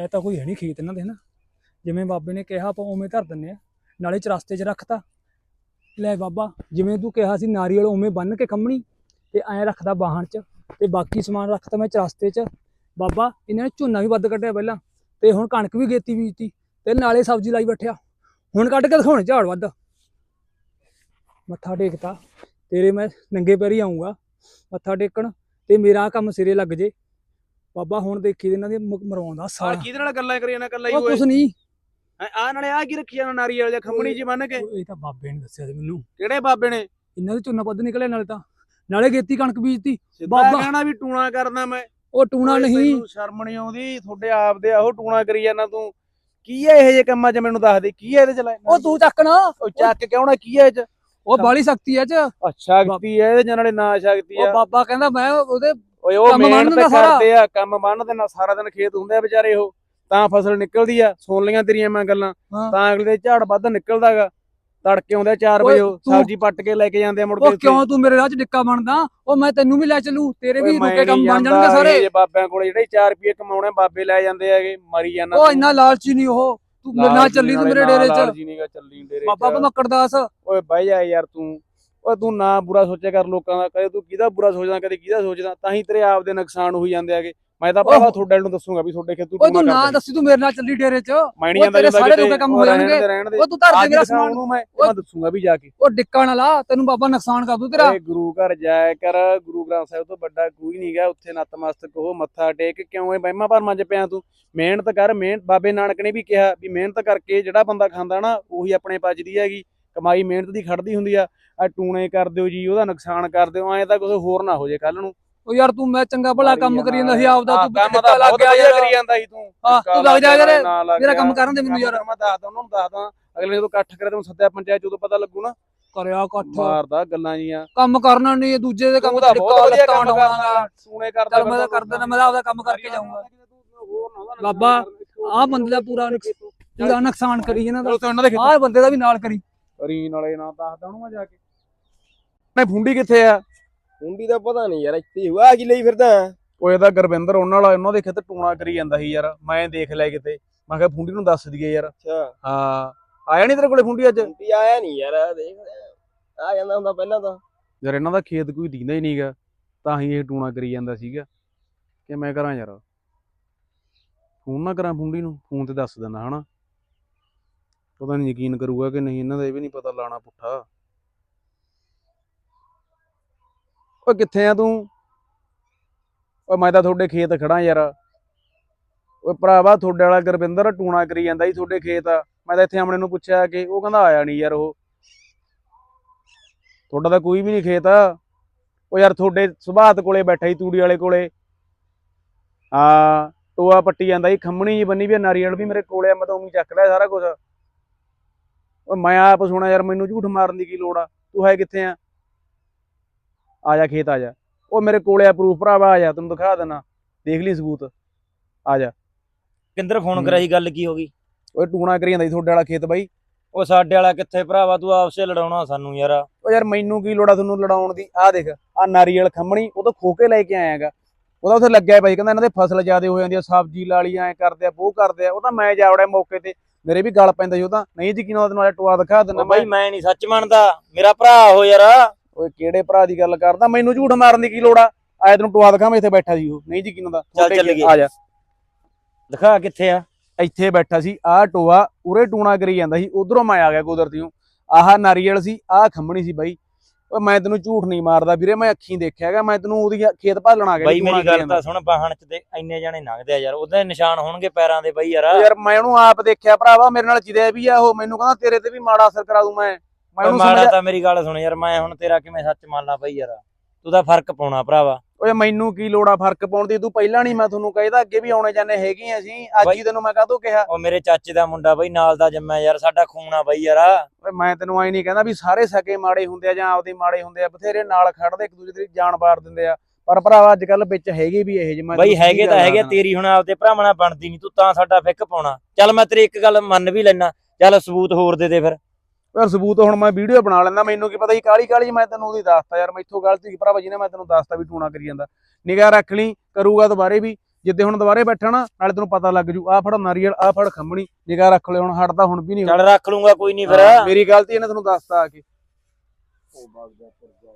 ਐ ਤਾਂ ਕੋਈ ਹੈ ਨਹੀਂ ਖੇਤ ਇਹਨਾਂ ਦੇ ਨਾ ਜਿਵੇਂ ਬਾਬੇ ਨੇ ਕਿਹਾ ਆਪਾਂ ਉਵੇਂ ਧਰ ਦਿੰਨੇ ਆ। ਨਾਲੇ ਚਰਸਤੇ 'ਚ ਰੱਖਤਾ। ਲੈ ਬਾਬਾ, ਜਿਵੇਂ ਤੂੰ ਕਿਹਾ ਸੀ ਨਾਰੀਅਲ ਉਵੇਂ ਬੰਨ ਕੇ ਖੰਮਣੀ ਤੇ ਐਂ ਰੱਖਦਾ ਬਾਹਣ 'ਚ ਤੇ ਬਾਕੀ ਸਮਾਨ ਰੱਖਤਾ ਮੈਂ ਚਰਸਤੇ 'ਚ। ਬਾਬਾ, ਇਹਨਾਂ ਨੇ ਝੋਨਾ ਵੀ ਵੱਧ ਕੱਢਿਆ ਪਹਿਲਾਂ ਤੇ ਹੁਣ ਕਣਕ ਵੀ ਗੇਤੀ ਬੀਜਤੀ ਤੇ ਨਾਲੇ ਸਬਜ਼ੀ ਲਾਈ ਬੈਠਿਆ। ਹੁਣ ਕੱਢ ਕੇ ਦਿਖਾਉਣੇ ਝਾੜ ਵੱਧ। ਮੱਥਾ ਟੇਕਤਾ। ਤੇਰੇ ਮੈਂ ਨੰਗੇ ਪੈਰੀ ਆਉਂਗਾ ਮੱਥਾ ਟੇਕਣ ਤੇ ਮੇਰਾ ਕੰਮ ਸਿਰੇ ਲੱਗ ਜੇ। ਬਾਬਾ ਹੁਣ ਦੇਖੀ ਇਹਨਾਂ ਦੇ ਮ- ਮਰਵਾਉਂਦਾ ਆ ਸਾਲਾ। ਕਿਹਦੇ ਨਾਲ ਗੱਲਾਂ ਕਰੀ ਜਾਂਦਾ ਕੱਲਾ ਹੀ ਉਹ ਕੁਛ ਨਹੀਂ। ਆ ਨਾਲੇ ਆ ਕੀ ਰੱਖੀ ਜਾਂਦਾ ਨਾਰੀਅਲ ਜਾਂ ਖੰਮਣੀ ਜੀ ਬੰਨ ਕੇ? ਉਹ ਇਹ ਤਾਂ ਬਾਬੇ ਨੇ ਦੱਸਿਆ ਸੀ ਮੈਨੂੰ। ਕਿਹੜੇ ਬਾਬੇ ਨੇ? ਇਹਨਾਂ ਦੇ ਝੋਨਾ ਵੱਧ ਨਿਕਲਿਆ ਨਾਲੇ ਤਾਂ। ਨਾਲੇ ਗੇਤੀ ਕਣਕ ਬੀਜਤੀ। ਸਿੱਧਾ ਬਾਬਾ। ਕਹਿਣਾ ਵੀ ਟੂਣਾ ਕਰਦਾ ਮੈਂ। ਉਹ ਟੂਣਾ ਓਏ ਨਹੀਂ। ਤੈਨੂੰ ਸ਼ਰਮ ਨਹੀਂ ਆਉਂਦੀ ਤੁਹਾਡੇ ਆਪ ਦੇ ਆਹੋ ਟੂਣਾ ਕਰੀ ਜਾਂਦਾ ਤੂੰ। ਕੀ ਹੈ ਇਹ ਜੇ ਕੰਮਾਂ 'ਚ ਮੈਨੂੰ ਦੱਸ ਦੇ ਕੀ ਹੈ ਇਹਦੇ ਚ ਲੈ ਉਹ ਤੂੰ ਚੱਕਣਾ ਉਹ ਚੱਕ ਕਿਉਂ ਨਾ? ਕੀ ਹੈ ਇਹ ਚ? ਉਹ ਬਾਲੀ ਸ਼ਕਤੀ ਐ ਚ। ਅੱਛਾ ਸ਼ਕਤੀ ਹੈ ਇਹਦੇ ਚ ਨਾਲੇ ਨਾ ਸ਼ਕਤੀ ਉਹ ਆ। ਬਾਬਾ ਕਹਿੰਦਾ ਮੈਂ ਉਹਦੇ ਓਏ ਉਹ ਕੰਮ ਮਿਹਨਤ ਸਾਰਾ। ਕਰਦੇ ਆ ਕੰਮ ਬੰਨ ਦੇ ਨਾਲ ਸਾਰਾ ਦਿਨ ਖੇਤ ਹੁੰਦੇ ਆ ਵਿਚਾਰੇ ਉਹ। ਤਾਂ ਫਸਲ ਨਿਕਲਦੀ ਆ ਸੁਣ ਲੀਆਂ ਤੇਰੀਆਂ ਮੈਂ ਗੱਲਾਂ। ਹਾਂ। ਤਾਂ ਅਗਲੇ ਦੇ ਝਾੜ ਵੱਧ ਨਿਕਲਦਾਗਾ। ਤੜਕੇ ਆਉਂਦੇ 4 ਓਏ ਵਜੇ ਉਹ ਤੂੰ- ਸਬਜ਼ੀ ਪੱਟ ਕੇ ਲੈ ਕੇ ਜਾਂਦੇ ਆ ਮੁੜ ਕੇ ਉਹ ਉੱਥੇ। ਕਿਉਂ ਤੂੰ ਮੇਰੇ ਰਾਹ ਚ ਡਿੱਕਾ ਬਣਦਾ? ਉਹ ਮੈਂ ਤੈਨੂੰ ਵੀ ਲੈ ਚੱਲੂ ਤੇਰੇ ਓਏ ਵੀ ਮੈਂ ਰੁਕੇ ਕੰਮ ਨਹੀਂ ਬਣ ਜਾਂਦਾ, ਜਾਣਗੇ ਸਾਰੇ। ਇਹ ਬਾਬਿਆਂ ਕੋਲੇ ਜਿਹੜੇ 4 ਰੁਪਏ ਕਮਾਉਣੇ ਬਾਬੇ ਲੈ ਜਾਂਦੇ ਹੈਗੇ ਮਰੀ ਜਾਂਦਾ ਉਹ ਇੰਨਾ ਲਾਲਚੀ ਨਹੀਂ ਉਹ। ਤੂੰ ਮੇਰੇ ਨਾਲ ਚੱਲੀ ਤੂੰ ਮੇਰੇ ਡੇਰੇ ਚ। ਜੀ ਨਹੀਂਗਾ ਚੱਲੀ ਡੇਰੇ ਬਾਬਾ ਚ। ਓਏ ਬਹਿ ਜਾ ਯਾਰ ਤੂੰ। ਓਏ ਤੂੰ ਨਾ ਬੁਰਾ ਸੋਚਿਆ ਕਰ ਲੋਕਾਂ ਦਾ ਕਦੇ ਤੂੰ ਕਿਹਦਾ ਬੁਰਾ ਸੋਚਦਾ ਕਦੇ ਕਿਹਦਾ ਸੋਚਦਾ ਤਾਂ ਹੀ ਤੇਰੇ ਆਪ ਦੇ ਨੁਕਸਾਨ ਹੋਈ ਜਾਂਦੇ ਹੈਗੇ। ਮੈਂ ਤਾਂ ਓਹ। ਤੁਹਾਡੇ ਨੂੰ ਦੱਸੂਗਾ ਵੀ ਤੁਹਾਡੇ ਖੇਤੂ ਤੂੰ ਨਾ ਦੱਸੀ ਤੂੰ ਮੇਰੇ ਨਾਲ ਚੱਲੀ ਡੇਰੇ ਚ। ਮੈਂ ਨਹੀਂ ਉਹ ਜਾਂਦਾ ਸਾਰੇ ਲੋਕਾਂ ਕੰਮ ਉਹ ਹੋ ਜਾਣਗੇ। ਉਹ ਤੂੰ ਧਰ ਦੇ ਮੇਰਾ ਸਮਾਨ। ਨੂੰ ਮੈਂ ਮੈਂ ਦੱਸੂਗਾ ਵੀ ਜਾ ਕੇ। ਉਹ ਡਿੱਕਾ ਨਾ ਲਾ ਤੈਨੂੰ ਬਾਬਾ ਨੁਕਸਾਨ ਕਰ ਦੂ ਤੇਰਾ। ਓਏ ਗੁਰੂ ਘਰ ਜਾਇਆ ਕਰ ਗੁਰੂ ਗ੍ਰੰਥ ਸਾਹਿਬ ਤੋਂ ਵੱਡਾ ਕੋਈ ਨਹੀਂ ਗਾ ਉੱਥੇ ਨਤਮਸਤਕ ਹੋ ਮੱਥਾ ਟੇਕ ਕਿਉਂ ਇਹ ਵਹਿਮਾਂ ਭਰਮਾਂ 'ਚ ਪਿਆ ਤੂੰ? ਮਿਹਨਤ ਕਰ ਮਿਹਨਤ ਬਾਬੇ ਨਾਨਕ ਨੇ ਵੀ ਕਿਹਾ ਵੀ ਮਿਹਨਤ ਕਰਕੇ ਜਿਹੜਾ ਬੰਦਾ ਖਾਂਦਾ ਨਾ ਉਹੀ ਆਪਣੇ ਪਚਦੀ ਹੈਗੀ। ਕਮਾਈ ਮਿਹਨਤ ਦੀ ਖੜਦੀ ਹੁੰਦੀ ਆ ਆ ਟੂਣੇ ਕਰ ਦਿਓ ਜੀ ਉਹਦਾ ਨੁਕਸਾਨ ਕਰ ਦਿਓ ਐਂ ਤਾਂ ਕੁਝ ਹੋਰ ਨਾ ਹੋ ਜੇ ਕੱਲ ਨੂੰ। ਉਹ ਯਾਰ ਤੂੰ ਮੈਂ ਚੰਗਾ ਭਲਾ ਕੰਮ ਕਰੀ ਜਾਂਦਾ ਸੀ ਆਪਦਾ ਤੂੰ ਤਾਂ ਲੱਗ ਗਿਆ ਵਧੀਆ ਯਾਰ। ਕਰੀ ਜਾਂਦਾ ਸੀ ਤੂੰ। ਹਾਂ, ਤੂੰ ਲੱਗ ਜਾ ਯਾਰ, ਮੇਰਾ। ਕੰਮ ਕਰਨ ਦੇ ਮੈਨੂੰ ਯਾਰ। ਮੈਂ ਦੱਸਦਾ ਉਹਨਾਂ ਨੂੰ ਦੱਸਦਾ। ਅਗਲੇ ਜਦੋਂ ਇਕੱਠ ਕਰੇ ਤੈਨੂੰ ਸੱਦਿਆ ਪੰਚਾਇਤ ਜਦੋਂ ਪਤਾ ਲੱਗੂ ਨਾ। ਕਰਿਆ ਇਕੱਠ। ਮਾਰਦਾ ਗੱਲਾਂ ਜੀਆਂ। ਕੰਮ ਕਰਨਾ ਨਹੀਂ ਦੂਜੇ ਦੇ ਕੰਮ ਤੂੰ ਬਹੁਤ ਵਧੀਆ ਕੰਮ ਕਰਦਾ ਟੂਣੇ ਕਰਦਾ ਚੱਲ ਮੈਂ ਤਾਂ ਕਰ ਦੇਣਾ ਮੈਂ ਆਪਦਾ ਕੰਮ ਕਰਕੇ ਜਾਊਂਗਾ। ਬਾਬਾ, ਆਹ ਬੰਦੇ ਦਾ ਪੂਰਾ ਪੂਰਾ ਨੁਕਸਾਨ ਕਰੀ ਇਹਨਾਂ ਦਾ ਬੰਦੇ ਦਾ ਵੀ ਨਾਲ ਕਰੀ। ਰੀਨ ਵਾਲੇ ਨਾਲ ਦੱਸਦਾ ਉਹਨੂੰ ਮੈਂ ਜਾ ਕੇ। ਮੈਂ ਫੁੰਡੀ ਕਿੱਥੇ ਆ? ਹੁੰਦੀ ਦਾ ਪਤਾ ਨਹੀਂ ਯਾਰ ਇੱਥੇ ਹੁਆ ਕੀ ਲਈ ਫਿਰਦਾ? ਉਹ ਇਹਦਾ ਗੁਰਵਿੰਦਰ ਉਹਨਾਂ ਵਾਲਾ ਉਹਨਾਂ ਦੇ ਖੇਤ ਟੂਣਾ ਕਰੀ ਜਾਂਦਾ ਸੀ ਯਾਰ। ਮੈਂ ਦੇਖ ਲਿਆ ਕਿਤੇ। ਮੈਂ ਕਿਹਾ ਫੁੰਡੀ ਨੂੰ ਦੱਸ ਦਈਏ ਯਾਰ। ਅੱਛਾ। ਹਾਂ। ਆਇਆ ਨਹੀਂ ਤੇਰੇ ਕੋਲੇ ਫੁੰਡੀ ਅੱਜ? ਹੁੰਦੀ ਆਇਆ ਨਹੀਂ ਯਾਰ ਦੇਖ। ਆ ਜਾਂਦਾ ਹੁੰਦਾ ਪਹਿਲਾਂ ਤਾਂ। ਯਾਰ ਇਹਨਾਂ ਦਾ ਖੇਤ ਕੋਈ ਦੀਂਦਾ ਹੀ ਨਹੀਂਗਾ। ਤਾਂ ਹੀ ਇਹ ਟੂਣਾ ਕਰੀ ਜਾਂਦਾ ਸੀਗਾ। ਕਿ ਮੈਂ ਕਰਾਂ ਯਾਰ? ਫੋਨ ਨਾ ਕਰਾਂ ਫੁੰਡੀ ਨੂੰ। ਫੋਨ ਤੇ ਦੱਸ ਦਿੰਦਾ ਹਨਾ? ਪਤਾ ਨਹੀਂ ਯਕੀਨ ਕਰੂਗਾ ਕਿ ਨਹੀਂ ਇਹਨਾਂ ਦਾ ਇਹ ਵੀ ਨਹੀਂ ਪਤਾ ਲਾਣਾ ਪੁੱਠਾ। ਓਏ ਕਿੱਥੇ ਆ ਤੂੰ? ਓਏ ਮੈਂ ਤਾਂ ਤੁਹਾਡੇ ਖੇਤ ਖੜਾ ਯਾਰ। ਓਏ ਭਰਾਵਾ ਤੁਹਾਡੇ ਵਾਲਾ ਗੁਰਵਿੰਦਰ ਟੂਣਾ ਕਰੀ ਜਾਂਦਾ ਸੀ ਤੁਹਾਡੇ ਖੇਤ। ਮੈਂ ਤਾਂ ਇੱਥੇ ਆਮਣੇ ਨੂੰ ਪੁੱਛਿਆ ਕਿ ਉਹ ਕਹਿੰਦਾ ਆਇਆ ਨਹੀਂ ਯਾਰ ਉਹ। ਤੁਹਾਡਾ ਤਾਂ ਕੋਈ ਵੀ ਨਹੀਂ ਖੇਤ। ਉਹ ਯਾਰ ਤੁਹਾਡੇ ਸੁਭਾਤ ਕੋਲੇ ਬੈਠਾ ਸੀ ਤੂੜੀ ਵਾਲੇ ਕੋਲੇ। ਹਾਂ ਟੋਆ ਪੱਟੀ ਜਾਂਦਾ ਸੀ ਖੰਮਣੀ ਜੀ ਬੰਨੀ ਵੀ ਆ, ਨਾਰੀਅਲ ਵੀ ਮੇਰੇ ਕੋਲੇ ਆ ਮੈਂ ਤਾਂ ਉਵੇਂ ਚੱਕ ਲਿਆ ਸਾਰਾ ਕੁਝ ਓ ਮੈਂ ਆਪ ਸੁਣਾ ਯਾਰ ਮੈਨੂੰ ਝੂਠ ਮਾਰਨ ਦੀ ਕੀ ਲੋੜ ਆ? ਤੂੰ ਹੈ ਕਿੱਥੇ ਆ? ਆ ਜਾ ਖੇਤ ਆ ਜਾ। ਉਹ ਮੇਰੇ ਕੋਲੇ ਆ ਪ੍ਰੂਫ ਭਰਾਵਾ ਆ ਜਾ ਤੈਨੂੰ ਦਿਖਾ ਦੇਣਾ। ਦੇਖ ਲਈ ਸਬੂਤ। ਆ ਜਾ। ਕਿੰਦਰ ਫੋਨ। ਕਰਾਈ ਗੱਲ ਕੀ ਹੋ ਗਈ? ਓਏ ਟੂਣਾ ਕਰੀ ਜਾਂਦਾ ਤੁਹਾਡੇ ਵਾਲਾ ਖੇਤ ਬਾਈ। ਉਹ ਸਾਡੇ ਵਾਲਾ ਕਿੱਥੇ ਭਰਾਵਾ ਤੂੰ ਆਪਸੇ ਲੜਾਉਣਾ ਸਾਨੂੰ ਯਾਰ। ਉਹ ਯਾਰ ਮੈਨੂੰ ਕੀ ਲੋੜ ਆ ਤੁਹਾਨੂੰ ਲੜਾਉਣ ਦੀ? ਆਹ ਦੇਖ ਆ ਨਾਰੀਅਲ ਖੰਮਣੀ ਉਹ ਤਾਂ ਖੋ ਕੇ ਲੈ ਕੇ ਆਇਆਗਾ ਉਹਦਾ ਉੱਥੇ ਲੱਗਿਆ ਬਾਈ ਕਹਿੰਦਾ ਇਹਨਾਂ ਦੇ ਫਸਲ ਜ਼ਿਆਦੇ ਹੋ ਜਾਂਦੀ ਆ ਸਬਜ਼ੀ ਲਾਲੀ ਐ ਕਰਦੇ ਆ ਉਹ ਕਰਦੇ ਆ ਉਹ ਤਾਂ ਮੈਂ ਜਾ ਵੜਿਆ ਮੌਕੇ ਤੇ। ਮੇਰੇ ਵੀ ਗਲ ਪੈਂਦਾ ਸੀ ਉਹ ਤਾਂ। ਨਹੀਂ ਯਕੀਨ ਉਹਦੇ ਨਾਲ ਟੋਆ ਦਿਖਾ ਦਿੰਦਾ ਉਹ ਬਾਈ ਮੈਂ ਨਹੀਂ ਸੱਚ ਮੰਨਦਾ। ਮੇਰਾ ਭਰਾ ਹੋ ਯਾਰ। ਓਏ ਕਿਹੜੇ ਭਰਾ ਦੀ ਗੱਲ ਕਰਦਾ? ਮੈਨੂੰ ਝੂਠ ਮਾਰਨ ਦੀ ਕੀ ਲੋੜ ਆ? ਆਏ ਤੈਨੂੰ ਟੋਆ ਦਿਖਾਵਾਂ ਇੱਥੇ ਬੈਠਾ ਸੀ ਉਹ। ਨਹੀਂ ਯਕੀਨ ਹੁੰਦਾ। ਚੱਲ ਚੱਲੀਏ। ਆ ਜਾ। ਦਿਖਾ ਕਿੱਥੇ ਆ? ਇੱਥੇ ਬੈਠਾ ਸੀ। ਆਹ ਟੋਆ ਉਰੇ ਟੂਣਾ ਕਰੀ ਜਾਂਦਾ ਸੀ। ਉਧਰੋਂ ਮੈਂ ਆ ਗਿਆ ਕੁਦਰਤੀਓ ਆਹ ਨਾਰੀਅਲ ਸੀ ਆਹ ਖੰਮਣੀ ਸੀ ਬਾਈ। ਓਏ ਮੈਂ ਤੈਨੂੰ ਝੂਠ ਨਹੀਂ ਮਾਰਦਾ ਵੀਰੇ ਮੈਂ ਅੱਖੀਂ ਦੇਖਿਆਗਾ ਮੈਂ ਤੈਨੂੰ ਉਹਦੀ ਖੇਤ ਭਾਲਣ ਆ ਗਿਆ ਬਾਈ ਮੇਰੀ ਗੱਲ। ਤਾਂ ਸੁਣ ਬਾਹਣ ਚ ਤੇ ਇੰਨੇ ਜਾਣੇ ਲੰਘਦੇ ਆ ਯਾਰ ਉਹਦੇ ਨਿਸ਼ਾਨ ਹੋਣਗੇ ਪੈਰਾਂ ਦੇ ਬਾਈ ਯਾਰ। ਯਾਰ ਮੈਂ ਉਹਨੂੰ ਆਪ ਦੇਖਿਆ ਭਰਾਵਾ ਮੇਰੇ ਨਾਲ ਜਿਰਿਆ ਵੀ ਆ ਉਹ ਮੈਨੂੰ ਕਹਿੰਦਾ ਤੇਰੇ ਤੇ ਵੀ ਮਾੜਾ ਅਸਰ ਕਰਾ ਦੂੰ ਮੈਂ। ਮੈਂ ਉਹਨੂੰ ਮਾੜਾ ਤਾਂ ਮੇਰੀ ਗੱਲ ਸੁਣ ਯਾਰ ਮੈਂ ਹੁਣ ਤੇਰਾ ਕਿਵੇਂ ਸੱਚ ਮੰਨਣਾ ਬਾਈ ਯਾਰ। ਤੂੰ ਤਾਂ ਫ਼ਰਕ ਪਾਉਣਾ ਭਰਾਵਾ। ਓਏ ਮੈਨੂੰ ਕੀ ਲੋੜਾ ਫ਼ਰਕ ਪਾਉਣ ਦੀ? ਤੂੰ ਪਹਿਲਾਂ ਨਹੀਂ ਮੈਂ ਤੁਹਾਨੂੰ ਕਹਿੰਦਾ ਅੱਗੇ ਵੀ ਆਉਣੇ ਜਾਣੇ ਹੈਗੇ ਆ ਅਸੀਂ। ਅੱਜ ਹੀ ਤੈਨੂੰ ਮੈਂ ਕਾਹਤੋਂ ਕਿਹਾ? ਉਹ ਮੇਰੇ ਚਾਚੇ ਦਾ ਮੁੰਡਾ ਬਾਈ ਨਾਲ ਦਾ ਜੰਮਿਆ ਯਾਰ ਸਾਡਾ ਖੂਨ ਆ ਬਾਈ ਯਾਰ। ਓਏ ਮੈਂ ਤੈਨੂੰ ਐ ਨਹੀਂ ਕਹਿੰਦਾ ਵੀ ਸਾਰੇ ਸਕੇ ਮਾੜੇ ਹੁੰਦੇ ਆ ਜਾਂ ਆਪਦੇ ਮਾੜੇ ਹੁੰਦੇ ਆ ਬਥੇਰੇ ਨਾਲ ਖੜਦੇ ਇੱਕ ਦੂਜੇ ਦੀ ਜਾਨ ਵਾਰ ਦਿੰਦੇ ਆ। ਪਰ ਭਰਾਵਾ ਅੱਜ ਕੱਲ ਵਿੱਚ ਹੈਗੇ ਵੀ ਇਹ ਜਿਹੇ ਮੈਂ ਬਾਈ ਹੈਗੇ ਤਾਂ ਹੈਗੇ। ਤੇਰੀ ਹੁਣ ਆਪਦੇ ਭਰਾਵਾਂ ਨਾਲ ਬਣਦੀ ਨਹੀਂ ਤੂੰ ਤਾਂ ਸਾਡਾ ਫਿੱਕ ਪਾਉਣਾ। ਚੱਲ ਮੈਂ ਤੇਰੀ ਇੱਕ ਗੱਲ ਮੰਨ ਵੀ ਲੈਣਾ ਚੱਲ ਸਬੂਤ ਹੋਰ ਦੇ ਦੇ ਫਿਰ। ਯਾਰ ਸਬੂਤ ਹੁਣ ਮੈਂ ਵੀਡੀਓ ਬਣਾ ਲੈਂਦਾ ਮੈਨੂੰ ਕੀ ਪਤਾ ਸੀ ਕਾਲੀ ਕਾਲੀ ਮੈਂ ਤੈਨੂੰ ਉਹਦੀ ਦੱਸਤਾ ਯਾਰ ਮੈਥੋਂ ਗਲਤੀ ਭਰਾਵਾ ਜੀ ਨੇ ਮੈਂ ਤੈਨੂੰ ਦੱਸਦਾ ਵੀ ਟੂਣਾ ਕਰੀ ਜਾਂਦਾ। ਨਿਗਾਹ ਰੱਖ ਲਈ ਕਰੂਗਾ ਦੁਬਾਰੇ ਵੀ ਜਿੱਦੇ ਹੁਣ ਦੁਬਾਰੇ ਬੈਠਾ ਨਾ ਨਾਲੇ ਤੈਨੂੰ ਪਤਾ ਲੱਗ ਜੂ ਆ ਫੜ ਨਾਰੀਅਲ ਆ ਫੜ ਖੰਮਣੀ ਨਿਗਾਹ ਰੱਖ ਲੈ ਹੁਣ ਹਟਦਾ ਹੁਣ ਵੀ ਨਹੀਂ ਚੱਲ ਰੱਖ ਲੂੰਗਾ ਕੋਈ ਨਹੀਂ ਫਿਰ। ਮੇਰੀ ਗਲਤੀ ਇਹਨੇ ਤੈਨੂੰ ਦੱਸਤਾ ਆ ਕੇ। ਉਹ ਬਾਗ ਜਾ ਫਿਰ ਜਾ